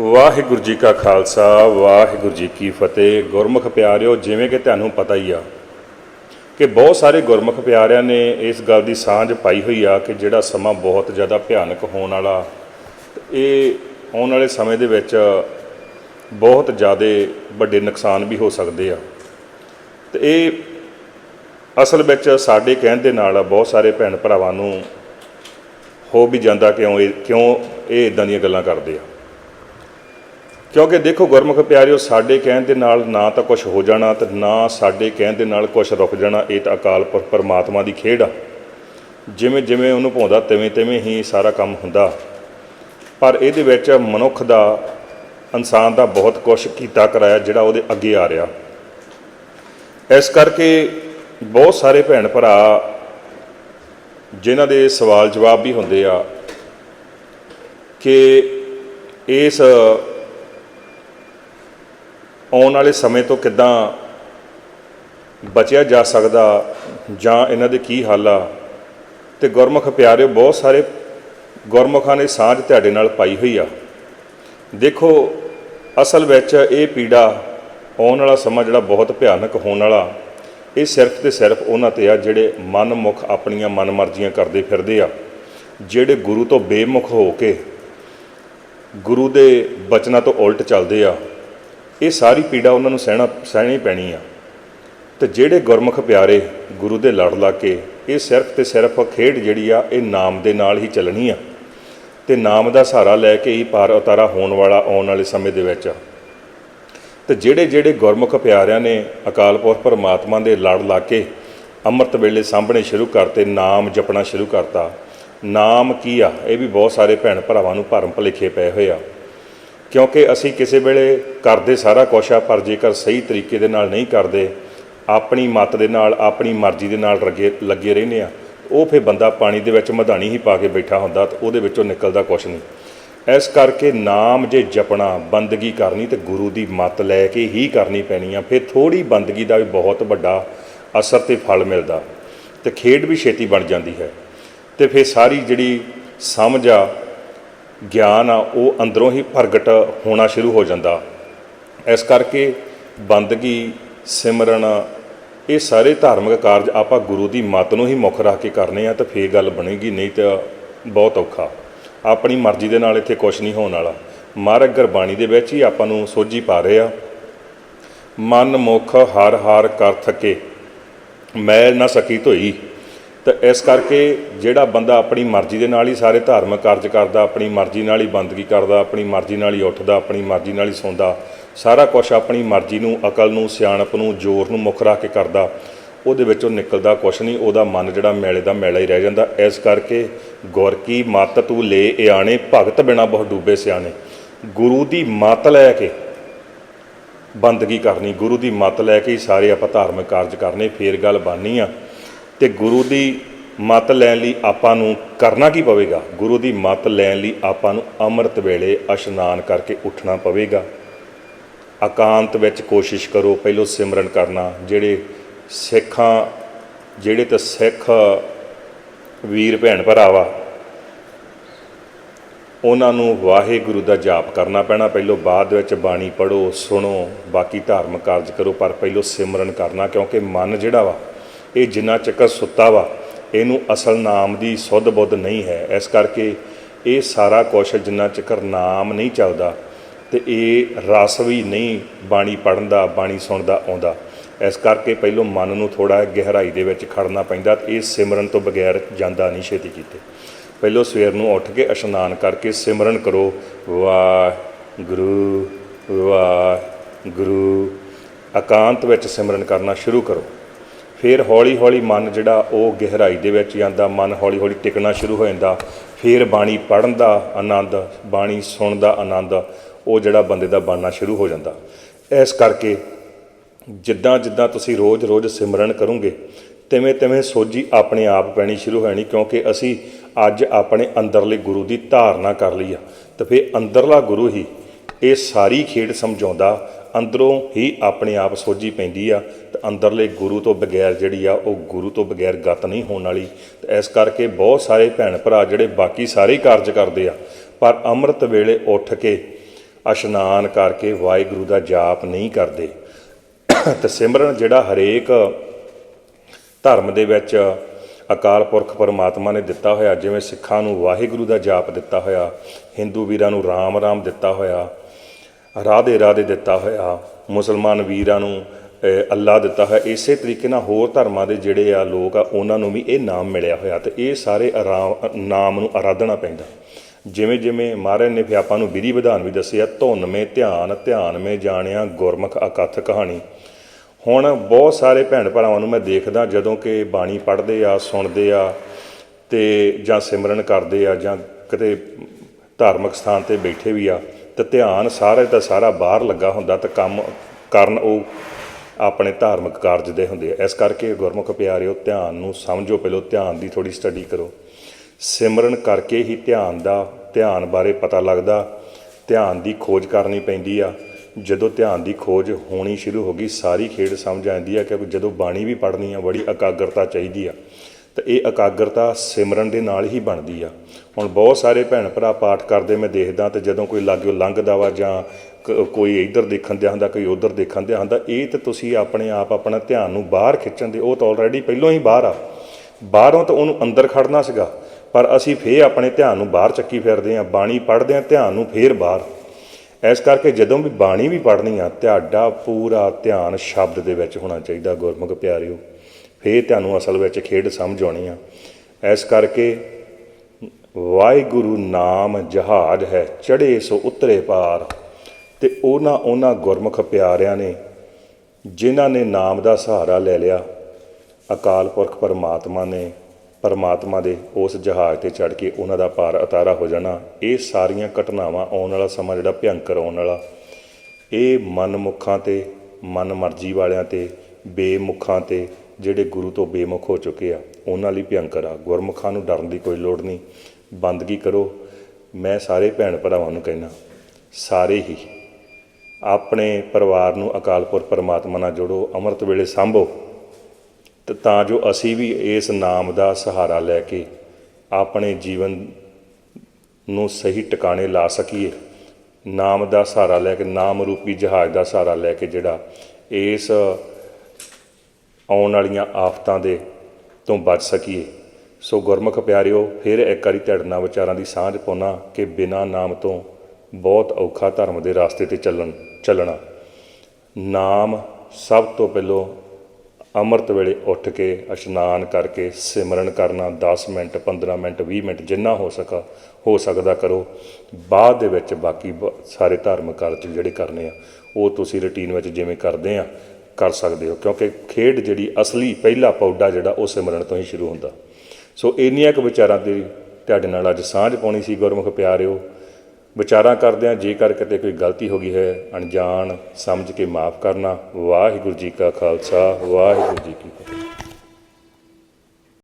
ਵਾਹਿਗੁਰੂ ਜੀ ਕਾ ਖਾਲਸਾ, ਵਾਹਿਗੁਰੂ ਜੀ ਕੀ ਫਤਿਹ। ਗੁਰਮੁਖ ਪਿਆਰਿਓ, ਜਿਵੇਂ ਕਿ ਤੁਹਾਨੂੰ ਪਤਾ ਹੀ ਆ ਕਿ ਬਹੁਤ ਸਾਰੇ ਗੁਰਮੁਖ ਪਿਆਰਿਆਂ ਨੇ ਇਸ ਗੱਲ ਦੀ ਸਾਂਝ ਪਾਈ ਹੋਈ ਆ ਕਿ ਜਿਹੜਾ ਸਮਾਂ ਬਹੁਤ ਜ਼ਿਆਦਾ ਭਿਆਨਕ ਹੋਣ ਵਾਲਾ ਤੇ ਇਹ ਆਉਣ ਵਾਲੇ ਸਮੇਂ ਦੇ ਵਿੱਚ ਬਹੁਤ ਜ਼ਿਆਦਾ ਵੱਡੇ ਨੁਕਸਾਨ ਵੀ ਹੋ ਸਕਦੇ ਆ। ਤੇ ਇਹ ਅਸਲ ਵਿੱਚ ਸਾਡੇ ਕਹਿਣ ਦੇ ਨਾਲ ਬਹੁਤ ਸਾਰੇ ਭੈਣ ਭਰਾਵਾਂ ਨੂੰ ਹੋ ਵੀ ਜਾਂਦਾ ਕਿਉਂ ਇਹ ਕਿਉਂ ਇਹ ਇਦਾਂ ਦੀਆਂ ਗੱਲਾਂ ਕਰਦੇ ਆ। ਕਿਉਂਕਿ ਦੇਖੋ ਗੁਰਮੁਖ ਪਿਆਰਿਓ, ਸਾਡੇ ਕਹਿਣ ਦੇ ਨਾਲ ਨਾ ਤਾਂ ਕੁਝ ਹੋ ਜਾਣਾ ਤੇ ਨਾ ਸਾਡੇ ਕਹਿਣ ਦੇ ਨਾਲ ਕੁਝ ਰੁਕ ਜਾਣਾ, ਇਹ ਤਾਂ ਅਕਾਲ ਪੁਰਖ ਪਰਮਾਤਮਾ ਦੀ ਖੇਡ ਆ। ਜਿਵੇਂ ਜਿਵੇਂ ਉਹਨੂੰ ਪਾਉਂਦਾ ਤਿਵੇਂ ਤਿਵੇਂ ਹੀ ਸਾਰਾ ਕੰਮ ਹੁੰਦਾ। ਪਰ ਇਹਦੇ ਵਿੱਚ ਮਨੁੱਖ ਦਾ, ਇਨਸਾਨ ਦਾ ਬਹੁਤ ਕੁਝ ਕੀਤਾ ਕਰਾਇਆ, ਜਿਹੜਾ ਉਹਦੇ ਅੱਗੇ ਆ ਰਿਹਾ। ਇਸ ਕਰਕੇ ਬਹੁਤ ਸਾਰੇ ਭੈਣ ਭਰਾ ਜਿਨ੍ਹਾਂ ਦੇ ਸਵਾਲ ਜਵਾਬ ਵੀ ਹੁੰਦੇ ਆ ਕਿ ਇਸ ਆਉਣ ਵਾਲੇ ਸਮੇਂ ਤੋਂ ਕਿੱਦਾਂ ਬਚਿਆ ਜਾ ਸਕਦਾ ਜਾਂ ਇਹਨਾਂ ਦੇ ਕੀ ਹੱਲ ਆ। ਤੇ ਗੁਰਮੁਖ ਪਿਆਰਿਓ, ਬਹੁਤ ਸਾਰੇ ਗੁਰਮੁਖਾਂ ਨੇ ਸਾਂਝ ਤੁਹਾਡੇ ਨਾਲ ਪਾਈ ਹੋਈ ਆ। ਦੇਖੋ, ਅਸਲ ਵਿੱਚ ਇਹ ਪੀੜਾ ਆਉਣ ਵਾਲਾ ਸਮਾਂ ਜਿਹੜਾ ਬਹੁਤ ਭਿਆਨਕ ਹੋਣ ਵਾਲਾ, ਇਹ ਸਿਰਫ ਤੇ ਸਿਰਫ ਉਹਨਾਂ ਤੇ ਆ ਜਿਹੜੇ ਮਨਮੁਖ ਆਪਣੀਆਂ ਮਨਮਰਜ਼ੀਆਂ ਕਰਦੇ ਫਿਰਦੇ ਆ, ਜਿਹੜੇ ਗੁਰੂ ਤੋਂ ਬੇਮੁਖ ਹੋ ਕੇ ਗੁਰੂ ਦੇ ਬਚਨਾਂ ਤੋਂ ਉਲਟ ਚੱਲਦੇ ਆ। ਇਹ ਸਾਰੀ ਪੀੜਾ ਉਹਨਾਂ ਨੂੰ ਸਹਿਣਾ ਸਹਿਣੀ ਪੈਣੀ ਆ। ਤੇ ਜਿਹੜੇ ਗੁਰਮੁਖ ਪਿਆਰੇ ਗੁਰੂ ਦੇ ਲੜ ਲਾ ਕੇ ਇਹ ਸਿਰਫ ਤੇ ਸਿਰਫ ਖੇਡ ਜਿਹੜੀ ਆ, ਇਹ ਨਾਮ ਦੇ ਨਾਲ ਹੀ ਚੱਲਣੀ ਆ। ਤੇ ਨਾਮ ਦਾ ਸਹਾਰਾ ਲੈ ਕੇ ਹੀ ਪਾਰ ਉਤਾਰਾ ਹੋਣ ਵਾਲਾ ਆਉਣ ਵਾਲੇ ਸਮੇਂ ਦੇ ਵਿੱਚ ਆ। ਤੇ ਜਿਹੜੇ ਜਿਹੜੇ ਗੁਰਮੁਖ ਪਿਆਰਿਆਂ ਨੇ ਅਕਾਲ ਪੁਰਖ ਪਰਮਾਤਮਾ ਦੇ ਲੜ ਲਾ ਕੇ ਅੰਮ੍ਰਿਤ ਵੇਲੇ ਸਾਂਭਣੇ ਸ਼ੁਰੂ ਕਰਤੇ, ਨਾਮ ਜਪਣਾ ਸ਼ੁਰੂ ਕਰਤਾ। ਨਾਮ ਕੀ ਆ? ਇਹ ਵੀ ਬਹੁਤ ਸਾਰੇ ਭੈਣ ਭਰਾਵਾਂ ਨੂੰ ਭਰਮ ਭੁਲੇਖੇ ਪਏ ਹੋਏ ਆ। ਕਿਉਂਕਿ ਅਸੀਂ ਕਿਸੇ ਵੇਲੇ ਕਰਦੇ ਸਾਰਾ ਕੁਛ ਆ, ਪਰ ਜੇਕਰ ਸਹੀ ਤਰੀਕੇ ਦੇ ਨਾਲ ਨਹੀਂ ਕਰਦੇ, ਆਪਣੀ ਮਤ ਦੇ ਨਾਲ, ਆਪਣੀ ਮਰਜ਼ੀ ਦੇ ਨਾਲ ਲੱਗੇ ਲੱਗੇ ਰਹਿੰਦੇ ਆ, ਉਹ ਫਿਰ ਬੰਦਾ ਪਾਣੀ ਦੇ ਵਿੱਚ ਮਧਾਣੀ ਹੀ ਪਾ ਕੇ ਬੈਠਾ ਹੁੰਦਾ ਤੇ ਉਹਦੇ ਵਿੱਚੋਂ ਨਿਕਲਦਾ ਕੁਛ ਨਹੀਂ। ਇਸ ਕਰਕੇ ਨਾਮ ਜੇ ਜਪਣਾ, ਬੰਦਗੀ ਕਰਨੀ ਤੇ ਗੁਰੂ ਦੀ ਮਤ ਲੈ ਕੇ ਹੀ ਕਰਨੀ ਪੈਣੀ ਆ, ਫਿਰ ਥੋੜੀ ਬੰਦਗੀ ਦਾ ਵੀ ਬਹੁਤ ਵੱਡਾ ਅਸਰ ਤੇ ਫਲ ਮਿਲਦਾ। ਤੇ ਖੇਡ ਵੀ ਛੇਤੀ ਬਣ ਜਾਂਦੀ ਹੈ। ਤੇ ਫਿਰ ਸਾਰੀ ਜਿਹੜੀ ਸਮਝ ਆ ਗਿਆਨ ਆ, ਉਹ ਅੰਦਰੋਂ ਹੀ ਪ੍ਰਗਟ ਹੋਣਾ ਸ਼ੁਰੂ ਹੋ ਜਾਂਦਾ। ਇਸ ਕਰਕੇ ਬੰਦਗੀ, ਸਿਮਰਨ, ਇਹ ਸਾਰੇ ਧਾਰਮਿਕ ਕਾਰਜ ਆਪਾਂ ਗੁਰੂ ਦੀ ਮੱਤ ਨੂੰ ਹੀ ਮੁੱਖ ਰੱਖ ਕੇ ਕਰਨੇ ਆ ਤਾਂ ਫੇਰ ਗੱਲ ਬਣੇਗੀ, ਨਹੀਂ ਤਾਂ ਬਹੁਤ ਔਖਾ। ਆਪਣੀ ਮਰਜ਼ੀ ਦੇ ਨਾਲ ਇੱਥੇ ਕੁਝ ਨਹੀਂ ਹੋਣ ਵਾਲਾ। ਮਹਾਰਾਜ ਗੁਰਬਾਣੀ ਦੇ ਵਿੱਚ ਹੀ ਆਪਾਂ ਨੂੰ ਸੋਝੀ ਪਾ ਰਹੇ ਆ, ਮਨ ਮੁਖ ਹਰ ਹਰ ਕਰ ਥਕੇ ਮੈਲ ਨਾ ਸਕੀ ਧੋਈ। ਤਾਂ ਇਸ ਕਰਕੇ ਜਿਹੜਾ ਬੰਦਾ ਆਪਣੀ ਮਰਜ਼ੀ ਦੇ ਨਾਲ ਹੀ ਸਾਰੇ ਧਾਰਮਿਕ ਕਾਰਜ ਕਰਦਾ, ਆਪਣੀ ਮਰਜ਼ੀ ਨਾਲ ਹੀ ਬੰਦਗੀ ਕਰਦਾ, ਆਪਣੀ ਮਰਜ਼ੀ ਨਾਲ ਹੀ ਉੱਠਦਾ, ਆਪਣੀ ਮਰਜ਼ੀ ਨਾਲ ਹੀ ਸੌਂਦਾ, ਸਾਰਾ ਕੁਝ ਆਪਣੀ ਮਰਜ਼ੀ ਨੂੰ, ਅਕਲ ਨੂੰ, ਸਿਆਣਪ ਨੂੰ, ਜ਼ੋਰ ਨੂੰ ਮੁੱਖ ਰੱਖ ਕੇ ਕਰਦਾ, ਉਹਦੇ ਵਿੱਚੋਂ ਨਿਕਲਦਾ ਕੁਛ ਨਹੀਂ, ਉਹਦਾ ਮਨ ਜਿਹੜਾ ਮੈਲੇ ਦਾ ਮੈਲਾ ਹੀ ਰਹਿ ਜਾਂਦਾ। ਇਸ ਕਰਕੇ ਗੁਰ ਕੀ ਮਤ ਤੂੰ ਲੈ ਇਆਣੇ ਭਗਤ ਬਿਨਾ ਬਹੁ ਡੂਬੇ ਸਿਆਣੇ। ਗੁਰੂ ਦੀ ਮਤ ਲੈ ਕੇ ਬੰਦਗੀ ਕਰਨੀ, ਗੁਰੂ ਦੀ ਮਤ ਲੈ ਕੇ ਹੀ ਸਾਰੇ ਆਪਾਂ ਧਾਰਮਿਕ ਕਾਰਜ ਕਰਨੇ, ਫੇਰ ਗੱਲ ਬਾਨੀ ਆ। ਤੇ ਗੁਰੂ ਦੀ ਮਤ ਲੈਣ ਲਈ ਆਪਾਂ ਨੂੰ ਕਰਨਾ ਕੀ ਪਵੇਗਾ? ਗੁਰੂ ਦੀ ਮਤ ਲੈਣ ਲਈ ਆਪਾਂ ਨੂੰ ਅੰਮ੍ਰਿਤ ਵੇਲੇ ਇਸ਼ਨਾਨ ਕਰਕੇ ਉੱਠਣਾ ਪਵੇਗਾ। ਇਕਾਂਤ ਵਿੱਚ ਕੋਸ਼ਿਸ਼ ਕਰੋ ਪਹਿਲੋਂ ਸਿਮਰਨ ਕਰਨਾ। ਜਿਹੜੇ ਸਿੱਖਾਂ, ਜਿਹੜੇ ਤਾਂ ਸਿੱਖ ਵੀਰ ਭੈਣ ਭਰਾਵਾ, ਉਹਨਾਂ ਨੂੰ ਵਾਹਿਗੁਰੂ ਦਾ ਜਾਪ ਕਰਨਾ ਪੈਣਾ। ਪਹਿਲੋਂ ਬਾਅਦ ਵਿੱਚ ਬਾਣੀ ਪੜੋ ਸੁਣੋ, ਬਾਕੀ ਧਾਰਮਿਕ ਕਾਰਜ ਕਰੋ, ਪਰ ਪਹਿਲੋਂ ਸਿਮਰਨ ਕਰਨਾ ਕਿਉਂਕਿ ਮਨ ਜਿਹੜਾ ਵਾ ਇਹ ਜਿੰਨਾ ਚੱਕਰ ਸੁੱਤਾ ਵਾ, ਇਹਨੂੰ ਅਸਲ ਨਾਮ ਦੀ ਸੁੱਧ ਬੁੱਧ ਨਹੀਂ ਹੈ। ਇਸ ਕਰਕੇ ਇਹ ਸਾਰਾ ਕੁਛ ਜਿੰਨਾ ਚੱਕਰ ਨਾਮ ਨਹੀਂ ਚੱਲਦਾ ਤੇ ਇਹ ਰਸ ਵੀ ਨਹੀਂ ਬਾਣੀ ਪੜਨ ਦਾ, ਬਾਣੀ ਸੁਣਦਾ ਆਉਂਦਾ। ਇਸ ਕਰਕੇ ਪਹਿਲੋਂ ਮਨ ਨੂੰ ਥੋੜਾ ਗਹਿਰਾਈ ਦੇ ਵਿੱਚ ਖੜਨਾ ਪੈਂਦਾ ਤੇ ਇਹ ਸਿਮਰਨ ਤੋਂ ਬਗੈਰ ਜਾਂਦਾ ਨਹੀਂ ਛੇਤੀ ਕੀਤੇ। ਪਹਿਲੋਂ ਸਵੇਰ ਨੂੰ ਉੱਠ ਕੇ ਇਸ਼ਨਾਨ ਕਰਕੇ ਸਿਮਰਨ ਕਰੋ। ਵਾਹਿਗੁਰੂ ਵਾਹਿਗੁਰੂ। ਇਕਾਂਤ ਵਿੱਚ ਸਿਮਰਨ ਕਰਨਾ ਸ਼ੁਰੂ ਕਰੋ। ਫਿਰ ਹੌਲੀ ਹੌਲੀ ਮਨ ਜਿਹੜਾ ਉਹ ਗਹਿਰਾਈ ਦੇ ਵਿੱਚ ਜਾਂਦਾ, ਮਨ ਹੌਲੀ ਹੌਲੀ ਟਿਕਣਾ ਸ਼ੁਰੂ ਹੋ ਜਾਂਦਾ, ਫਿਰ ਬਾਣੀ ਪੜਨ ਦਾ ਆਨੰਦ, ਬਾਣੀ ਸੁਣਨ ਦਾ ਆਨੰਦ, ਉਹ ਜਿਹੜਾ ਬੰਦੇ ਦਾ ਬਣਨਾ ਸ਼ੁਰੂ ਹੋ ਜਾਂਦਾ। ਇਸ ਕਰਕੇ ਜਿੱਦਾਂ ਜਿੱਦਾਂ ਤੁਸੀਂ ਰੋਜ਼-ਰੋਜ਼ ਸਿਮਰਨ ਕਰੋਗੇ ਤਿਵੇਂ ਤਿਵੇਂ ਸੋਝੀ ਆਪਣੇ ਆਪ ਪੈਣੀ ਸ਼ੁਰੂ ਹੋਣੀ ਕਿਉਂਕਿ ਅਸੀਂ ਅੱਜ ਆਪਣੇ ਅੰਦਰਲੇ ਗੁਰੂ ਦੀ ਧਾਰਨਾ ਕਰ ਲਈ ਆ। ਤੇ ਫਿਰ ਅੰਦਰਲਾ ਗੁਰੂ ਹੀ ਇਹ ਸਾਰੀ ਖੇਡ ਸਮਝਾਉਂਦਾ ਅੰਦਰੋਂ ਹੀ ਆਪਣੇ ਆਪ ਸੋਝੀ ਪੈਂਦੀ ਆ ਤੇ ਅੰਦਰਲੇ ਗੁਰੂ ਤੋਂ ਬਗੈਰ ਜਿਹੜੀ ਆ ਉਹ ਗੁਰੂ ਤੋਂ ਬਗੈਰ ਗਤ ਨਹੀਂ ਹੋਣ ਵਾਲੀ। ਤੇ ਇਸ ਕਰਕੇ ਬਹੁਤ ਸਾਰੇ ਭੈਣ ਭਰਾ ਜਿਹੜੇ ਬਾਕੀ ਸਾਰੇ ਕਾਰਜ ਕਰਦੇ ਆ, ਪਰ ਅੰਮ੍ਰਿਤ ਵੇਲੇ ਉੱਠ ਕੇ ਅਸ਼ਨਾਨ ਕਰਕੇ ਵਾਹਿਗੁਰੂ ਦਾ ਜਾਪ ਨਹੀਂ ਕਰਦੇ। ਤੇ ਸਿਮਰਨ ਜਿਹੜਾ ਹਰੇਕ ਧਰਮ ਦੇ ਵਿੱਚ ਅਕਾਲ ਪੁਰਖ ਪਰਮਾਤਮਾ ਨੇ ਦਿੱਤਾ ਹੋਇਆ, ਜਿਵੇਂ ਸਿੱਖਾਂ ਨੂੰ ਵਾਹਿਗੁਰੂ ਦਾ ਜਾਪ ਦਿੱਤਾ ਹੋਇਆ, ਹਿੰਦੂ ਵੀਰਾਂ ਨੂੰ ਰਾਮ ਰਾਮ ਦਿੱਤਾ ਹੋਇਆ ਰਾਧੇ ਰਾਧੇ ਦਿੱਤਾ ਹੋਇਆ ਮੁਸਲਮਾਨ ਵੀਰਾਂ ਨੂੰ ਅਹ, ਅੱਲਾ ਦਿੱਤਾ ਹੋਇਆ। ਇਸੇ ਤਰੀਕੇ ਨਾਲ ਹੋਰ ਧਰਮਾਂ ਦੇ ਜਿਹੜੇ ਆ ਲੋਕ ਆ ਉਹਨਾਂ ਨੂੰ ਵੀ ਇਹ ਨਾਮ ਮਿਲਿਆ ਹੋਇਆ ਤੇ ਇਹ ਸਾਰੇ ਆਰਾਮ ਨਾਮ ਨੂੰ ਆਰਾਧਣਾ ਪੈਂਦਾ। ਜਿਵੇਂ ਜਿਵੇਂ ਮਹਾਰਾਜ ਨੇ ਫਿਰ ਆਪਾਂ ਨੂੰ ਵਿਧੀ ਵਿਧਾਨ ਵੀ ਦੱਸਿਆ ਧੁਨ ਮੇ ਧਿਆਨ ਧਿਆਨ ਮੇ ਜਾਣਿਆ ਗੁਰਮੁਖ ਅਕਥ ਕਹਾਣੀ। ਹੁਣ ਬਹੁਤ ਸਾਰੇ ਭੈਣ ਭਰਾਵਾਂ ਨੂੰ ਮੈਂ ਦੇਖਦਾ ਜਦੋਂ ਕਿ ਬਾਣੀ ਪੜ੍ਹਦੇ ਆ ਸੁਣਦੇ ਆ ਤੇ ਜਾਂ ਸਿਮਰਨ ਕਰਦੇ ਆ ਜਾਂ ਕਿਤੇ ਧਾਰਮਿਕ ਸਥਾਨ ਤੇ ਬੈਠੇ ਵੀ ਆ ਤੇ ਧਿਆਨ ਸਾਰੇ ਦਾ ਸਾਰਾ ਬਾਹਰ ਲੱਗਾ ਹੁੰਦਾ ਤਾਂ ਕੰਮ ਕਰਨ ਉਹ ਆਪਣੇ ਧਾਰਮਿਕ ਕਾਰਜ ਦੇ ਹੁੰਦੇ ਆ। ਇਸ ਕਰਕੇ ਗੁਰਮੁਖ ਪਿਆਰਿਓ, ਧਿਆਨ ਨੂੰ ਸਮਝੋ ਪਹਿਲੋ, ਧਿਆਨ ਦੀ ਥੋੜੀ ਸਟੱਡੀ ਕਰੋ। ਸਿਮਰਨ ਕਰਕੇ ਹੀ ਧਿਆਨ ਦਾ, ਧਿਆਨ ਬਾਰੇ ਪਤਾ ਲੱਗਦਾ। ਧਿਆਨ ਦੀ ਖੋਜ ਕਰਨੀ ਪੈਂਦੀ ਆ। ਜਦੋਂ ਧਿਆਨ ਦੀ ਖੋਜ ਹੋਣੀ ਸ਼ੁਰੂ ਹੋ ਗਈ, ਸਾਰੀ ਖੇਡ ਸਮਝ ਆਉਂਦੀ ਆ ਕਿ ਜਦੋਂ ਬਾਣੀ ਵੀ ਪੜ੍ਹਨੀ ਆ, ਬੜੀ ਇਕਾਗਰਤਾ ਚਾਹੀਦੀ ਆ। ਤੇ ਇਹ ਇਕਾਗਰਤਾ ਸਿਮਰਨ ਦੇ ਨਾਲ ਹੀ ਬਣਦੀ ਆ। ਹੁਣ ਬਹੁਤ ਸਾਰੇ ਭੈਣ ਭਰਾ ਪਾਠ ਕਰਦੇ ਮੈਂ ਦੇਖਦਾ ਤੇ ਜਦੋਂ ਕੋਈ ਲਾਗਿਓ ਲੰਘਦਾ ਵਾ ਜਾਂ ਕ- ਕੋਈ ਇੱਧਰ ਦੇਖਣ ਦਿਆ ਹੁੰਦਾ, ਕੋਈ ਉੱਧਰ ਦੇਖਣ ਦਿਆ ਹੁੰਦਾ, ਇਹ ਤੇ ਤੁਸੀਂ ਆਪਣੇ ਆਪ ਆਪਣਾ ਧਿਆਨ ਨੂੰ ਬਾਹਰ ਖਿੱਚਣ ਦੇ, ਉਹ ਤਾਂ ਆਲਰੇਡੀ ਪਹਿਲਾਂ ਹੀ ਬਾਹਰ ਆ। ਬਾਹਰੋਂ ਤਾਂ ਉਹਨੂੰ ਅੰਦਰ ਖੜਨਾ ਸੀਗਾ, ਪਰ ਅਸੀਂ ਫੇਰ ਆਪਣੇ ਧਿਆਨ ਨੂੰ ਬਾਹਰ ਚੱਕੀ ਫਿਰਦੇ ਹਾਂ ਬਾਣੀ ਪੜ੍ਹਦੇ ਹਾਂ ਧਿਆਨ ਨੂੰ ਫੇਰ ਬਾਹਰ। ਇਸ ਕਰਕੇ ਜਦੋਂ ਵੀ ਬਾਣੀ ਵੀ ਪੜ੍ਹਨੀ ਆ, ਤੁਹਾਡਾ ਪੂਰਾ ਧਿਆਨ ਸ਼ਬਦ ਦੇ ਵਿੱਚ ਹੋਣਾ ਚਾਹੀਦਾ, ਗੁਰਮੁਖ ਪਿਆਰਿਓ। ਫੇਰ ਤੁਹਾਨੂੰ ਅਸਲ ਵਿੱਚ ਖੇਡ ਸਮਝ ਆਉਣੀ ਆ। ਇਸ ਕਰਕੇ ਵਾਹਿਗੁਰੂ ਨਾਮ ਜਹਾਜ਼ ਹੈ ਚੜੇ ਸੋ ਉਤਰੇ ਪਾਰ। ਤੇ ਉਹਨਾਂ ਉਹਨਾਂ ਗੁਰਮੁਖ ਪਿਆਰਿਆਂ ਨੇ, ਜਿਨ੍ਹਾਂ ਨੇ ਨਾਮ ਦਾ ਸਹਾਰਾ ਲੈ ਲਿਆ, ਅਕਾਲ ਪੁਰਖ ਪਰਮਾਤਮਾ ਨੇ, ਪਰਮਾਤਮਾ ਦੇ ਉਸ ਜਹਾਜ਼ ਤੇ ਚੜ ਕੇ ਉਹਨਾਂ ਦਾ ਪਾਰ ਉਤਾਰਾ ਹੋ ਜਾਣਾ। ਇਹ ਸਾਰੀਆਂ ਘਟਨਾਵਾਂ ਆਉਣ ਵਾਲਾ ਸਮਾਂ ਜਿਹੜਾ ਭਿਅੰਕਰ ਆਉਣ ਵਾਲਾ। ਇਹ ਮਨਮੁਖਾਂ ਤੇ ਮਨ ਮਰਜ਼ੀ ਵਾਲਿਆਂ ਤੇ, ਬੇਮੁਖਾਂ ਤੇ ਜਿਹੜੇ ਗੁਰੂ ਤੋਂ ਬੇਮੁਖ ਹੋ ਚੁੱਕੇ ਆ, ਉਹਨਾਂ ਲਈ ਭਿਅੰਕਰ ਆ। ਗੁਰਮੁਖਾਂ ਨੂੰ ਡਰਨ ਦੀ ਕੋਈ ਲੋੜ ਨਹੀਂ। ਬੰਦਗੀ ਕਰੋ। ਮੈਂ ਸਾਰੇ ਭੈਣ ਭਰਾਵਾਂ ਨੂੰ ਕਹਿਣਾ ਸਾਰੇ ਹੀ ਆਪਣੇ ਪਰਿਵਾਰ ਨੂੰ ਅਕਾਲ ਪੁਰਖ ਪਰਮਾਤਮਾ ਨਾਲ ਜੋੜੋ, ਅੰਮ੍ਰਿਤ ਵੇਲੇ ਸੰਭੋ। ਤੇ ਤਾਂ ਜੋ ਅਸੀਂ ਵੀ ਇਸ ਨਾਮ ਦਾ ਸਹਾਰਾ ਲੈ ਕੇ ਆਪਣੇ ਜੀਵਨ ਨੂੰ ਸਹੀ ਟਿਕਾਣੇ ਲਾ ਸਕੀਏ। ਨਾਮ ਦਾ ਸਹਾਰਾ ਲੈ ਕੇ, ਨਾਮ ਰੂਪੀ ਜਹਾਜ਼ ਦਾ ਸਹਾਰਾ ਲੈ ਕੇ ਜਿਹੜਾ ਇਸ ਆਉਣ ਵਾਲੀਆਂ ਆਫਤਾਂ ਦੇ ਤੋਂ ਬਚ ਸਕੀਏ। ਸੋ ਗੁਰਮੁਖ ਪਿਆਰਿਓ, ਫਿਰ ਇੱਕ ਵਾਰੀ ਤੁਹਾਡੇ ਵਿਚਾਰਾਂ ਦੀ ਸਾਂਝ ਪਾਉਣਾ ਕਿ ਬਿਨਾਂ ਨਾਮ ਤੋਂ ਬਹੁਤ ਔਖਾ ਧਰਮ ਦੇ ਰਾਸਤੇ ਤੇ ਚੱਲਣ, ਚੱਲਣਾ। ਨਾਮ ਸਭ ਤੋਂ ਪਹਿਲੋਂ ਅੰਮ੍ਰਿਤ ਵੇਲੇ ਉੱਠ ਕੇ ਇਸ਼ਨਾਨ ਕਰਕੇ ਸਿਮਰਨ ਕਰਨਾ 10 ਮਿੰਟ 15 ਮਿੰਟ 20 ਮਿੰਟ, ਜਿੰਨਾ ਹੋ ਸਕਾ, ਹੋ ਸਕਦਾ ਕਰੋ। ਬਾਅਦ ਦੇ ਵਿੱਚ ਬਾਕੀ ਬ- ਸਾਰੇ ਧਾਰਮਿਕ ਕਾਰਜ ਜਿਹੜੇ ਕਰਨੇ ਆ, ਉਹ ਤੁਸੀਂ ਰੁਟੀਨ ਵਿੱਚ ਜਿਵੇਂ ਕਰਦੇ ਆ ਕਰ ਸਕਦੇ ਹੋ, ਕਿਉਂਕਿ ਖੇਡ ਜਿਹੜੀ ਅਸਲੀ ਪਹਿਲਾ ਪੌਡਾ ਜਿਹੜਾ ਉਹ ਸਿਮਰਨ ਤੋਂ ਹੀ ਸ਼ੁਰੂ ਹੁੰਦਾ। ਸੋ ਇੰਨੀਆਂ ਕੁ ਵਿਚਾਰਾਂ ਦੀ ਤੁਹਾਡੇ ਨਾਲ ਅੱਜ ਸਾਂਝ ਪਾਉਣੀ ਸੀ, ਗੁਰਮੁਖ ਪਿਆਰਿਓ। ਵਿਚਾਰਾਂ ਕਰਦਿਆਂ ਜੇਕਰ ਕਿਤੇ ਕੋਈ ਗਲਤੀ ਹੋ ਗਈ ਹੈ, ਅਣਜਾਣ, ਸਮਝ ਕੇ ਮਾਫ ਕਰਨਾ। ਵਾਹਿਗੁਰੂ ਜੀ ਕਾ ਖਾਲਸਾ, ਵਾਹਿਗੁਰੂ ਜੀ ਕੀ ਫਤਿਹ।